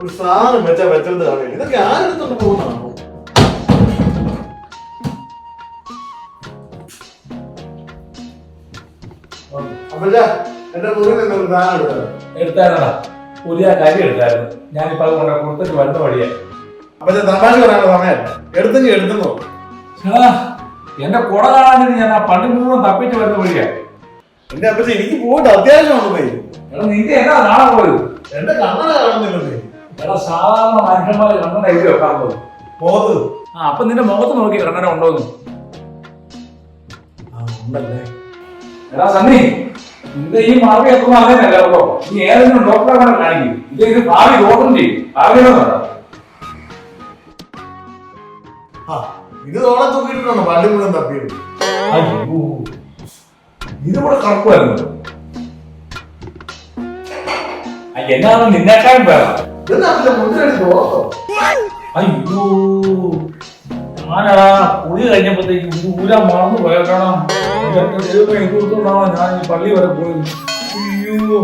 ഒരു സാധനം വെച്ചാ വെച്ചത് കാണില്ല ഇതൊക്കെ ആരെടുത്തോണ്ട് പോകുന്നതാണോ? എന്റെ മുറിയിൽ നിന്ന് ഒരു സാധനം എടുത്തത്. എടുത്തായിരുന്നടാ. പുതിയ കരി എടുത്തായിരുന്നു. ഞാനിപ്പോ അത് കൊണ്ട് കൊടുത്തിട്ട് വരുന്ന വഴിയാ. തമാശ പറയാനുള്ള സമയമല്ല എടുത്തെങ്കിൽ എടുത്തെന്നോ എടാ, എന്റെ കുട കാണാൻ ഞാൻ ആ പള്ളി മുഴുവൻ തപ്പിച്ച് വരുന്ന വഴിയാ. എന്റെ അപ്പച്ച എനിക്ക് പോയിട്ട് അത്യാവശ്യമാണെന്നേ എടാ നിന്റെ എന്നാ നാളെ പോയത് എന്റെ കണ്ണട കാണുന്നില്ലെന്നേ എടാ സാധാരണ മനുഷ്യന്മാർ കണ്ണന എഴുതി വെക്കാറുള്ളത് പോത്ത് ആ അപ്പൊ നിന്റെ മുഖത്ത് നോക്കി കണ്ണന ഉണ്ടോന്ന്. ആ ഉണ്ടല്ലേ. എടാ സണ്ണി നിന്റെ ഈ മറവി എത്ര കേട്ടോ നീ ഏതെങ്കിലും ഡോക്ടറെ കൊണ്ട് കാണിക്കും. ഇത് ഇത് ഭാവി ദോഷം ചെയ്യും അറിയണമെന്നുണ്ടോ ആ ഇത് തോളെ തൂക്കിയിട്ടാണ് പള്ളി മുഴുവൻ തപ്പിയത് അയ്യോ. ഇതിവിടെ കറക്കുമായിരുന്നു എന്നാണ് നിന്നേക്കാൻ വേണം അയ്യോ ഞാനാ കുളി കഴിഞ്ഞപ്പോഴത്തേക്ക് ഊരാൻ മറന്നു പോയേക്കണം കാണാം ദൈവമേ ഞാൻ ഈ പള്ളി വരെ പോയി അയ്യോ.